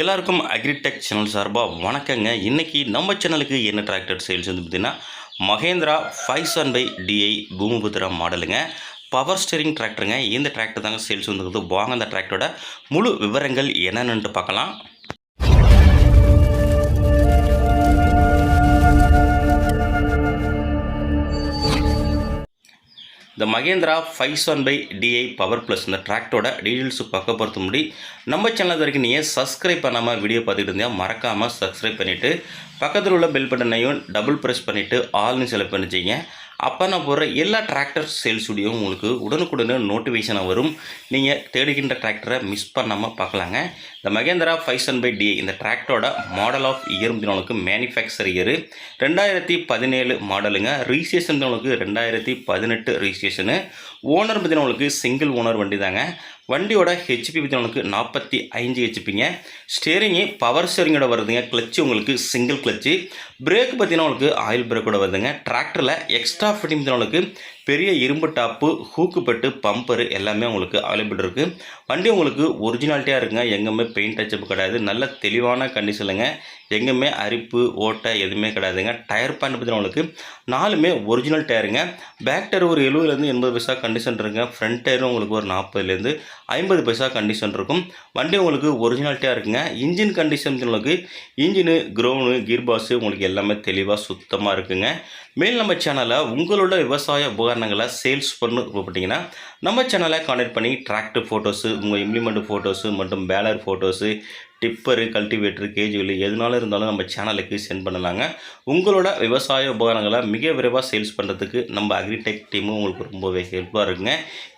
எல்லாருக்கும் agritech channel சார்பாக வணக்கங்க. இன்றைக்கி நம்ம சேனலுக்கு என்ன டிராக்டர் சேல்ஸ் வந்து பார்த்திங்கன்னா Mahindra five seven five DI Bhumiputra மாடலுங்க பவர் ஸ்டேரிங் டிராக்டருங்க இந்த டிராக்டர் தாங்க சேல்ஸ் வந்துருக்குது வாங்க அந்த டிராக்டரோட முழு விவரங்கள் என்னென்னு பார்க்கலாம். இந்த Mahindra five seven five DI power plus இந்த டிராக்டோட டீட்டெயில்ஸ் பார்க்க பொறுத்த முடி நம்ம சேனல் வரைக்கும் நீங்கள் சப்ஸ்கிரைப் பண்ணாமல் வீடியோ பார்த்துட்டு இருந்தீங்க மறக்காமல் சப்ஸ்கிரைப் பண்ணிவிட்டு பக்கத்தில் உள்ள பெல் பட்டனையும் டபுள் ப்ரெஸ் பண்ணிவிட்டு ஆல்னு செலக்ட் பண்ணிச்சிங்க அப்போ நான் போடுற எல்லா டிராக்டர் சேல்ஸுடையும் உங்களுக்கு உடனுக்குடனே நோட்டிஃபிகேஷனாக வரும். நீங்கள் தேடுகின்ற டிராக்டரை மிஸ் பண்ணாமல் பார்க்கலாங்க. இந்த Mahindra five seven five DI இந்த டிராக்டரோட மாடல் ஆஃப் இயர் உங்களுக்கு மேனுஃபேக்சர் இயர் ரெண்டாயிரத்தி பதினேழு மாடலுங்க ரிஜிஸ்ட்ரேஷன் உங்களுக்கு ரெண்டாயிரத்தி பதினெட்டு ரிஜிஸ்ட்ரேஷனு ஓனர் பார்த்தீங்கன்னா சிங்கிள் ஓனர் வண்டி தாங்க வண்டியோட ஹெச்பி பார்த்தீங்கன்னா நாற்பத்தி ஐந்து ஹெச்பிங்க ஸ்டேரிங்கு பவர் ஸ்டேரிங்கோட வருதுங்க. கிளச்சு உங்களுக்கு சிங்கிள் கிளச்சு பிரேக் பார்த்தீங்கன்னா உங்களுக்கு ஆயில் பிரேக்கோட வருதுங்க. டிராக்டரில் எக்ஸ்ட்ரா ஃபிட்டிங் உங்களுக்கு பெரிய இரும்பு டாப்பு ஹூக்கு பெட்டு பம்பரு எல்லாமே உங்களுக்கு அவைலபிள் இருக்குது வண்டி உங்களுக்கு ஒரிஜினாலிட்டியாக இருக்குங்க. எங்கேயுமே பெயிண்ட் டச்சப் கிடையாது. நல்ல தெளிவான கண்டிஷனுங்க எங்கேயுமே அரிப்பு ஓட்டை எதுவுமே கிடையாதுங்க. டயர் பேண்ட் பார்த்தீங்கன்னா உங்களுக்கு நாலுமே ஒரிஜினல் டயருங்க பேக் டயர் ஒரு எழுபதுலேருந்து எண்பது பைசா கண்டிஷன் இருக்குங்க. ஃப்ரண்ட் டயரும் உங்களுக்கு ஒரு நாற்பதுலேருந்து ஐம்பது பைசா கண்டிஷன் இருக்கும். வண்டி உங்களுக்கு ஒரிஜினாலிட்டியாக இருக்குங்க. இன்ஜின் கண்டிஷன் உங்களுக்கு இன்ஜினு க்ரௌனு கீர் பாக்ஸு உங்களுக்கு எல்லாமே தெளிவாக சுத்தமாக இருக்குங்க. மேல் நம்ம சேனலில் உங்களோட விவசாய உபகரணங்களை சேல்ஸ் பண்ணு போட்டிங்கன்னா நம்ம சேனலை கான்டெக்ட் பண்ணி டிராக்டர் ஃபோட்டோஸு உங்கள் இம்ப்ளிமெண்ட் ஃபோட்டோஸு மற்றும் baler photos tipper cultivator casual எதுனாலும் இருந்தாலும் நம்ம சேனலுக்கு சென்ட் பண்ணலாங்க. உங்களோட விவசாய உபகரணங்களை மிக விரைவாக சேல்ஸ் பண்ணுறதுக்கு நம்ம அக்ரிடெக் டீமும் உங்களுக்கு ரொம்பவே ஹெல்ப்பாக இருக்குங்க.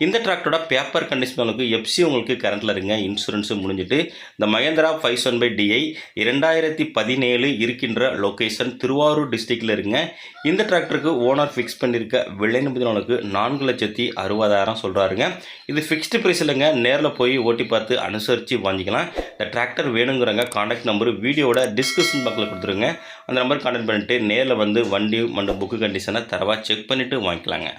இந்த டிராக்டரோட பேப்பர் கண்டிஷன் எப்சி உங்களுக்கு கரண்ட்டில் இருங்க. இன்சூரன்ஸும் முடிஞ்சிட்டு இந்த Mahindra five seven five DI இரண்டாயிரத்தி பதினேழு இருக்கின்ற லொக்கேஷன் திருவாரூர் டிஸ்ட்ரிக்டில் இருங்க. இந்த டிராக்டருக்கு ஓனர் ஃபிக்ஸ் பண்ணியிருக்க விலைன்னு பார்த்தீங்கன்னா நான்கு லட்சத்தி அறுபதாயிரம் சொல்கிறாருங்க இது ஃபிக்ஸ்டு ப்ரைஸ் இல்லைங்க. நேரில் போய் ஓட்டி பார்த்து அனுசரித்து வாங்கிக்கலாம். இந்த டிராக்டர் வேணுங்கிறங்க காண்டாக்ட் நம்பர் வீடியோட டிஸ்கிரிப்ஷன் பாக்ஸில் கொடுத்துருங்க. அந்த நம்பர் காண்டாக்ட் பண்ணிட்டு நேரில் வந்து வண்டி மண்ட புக்கு கண்டிஷனை தரவாக செக் பண்ணிவிட்டு வாங்கிக்கலாங்க.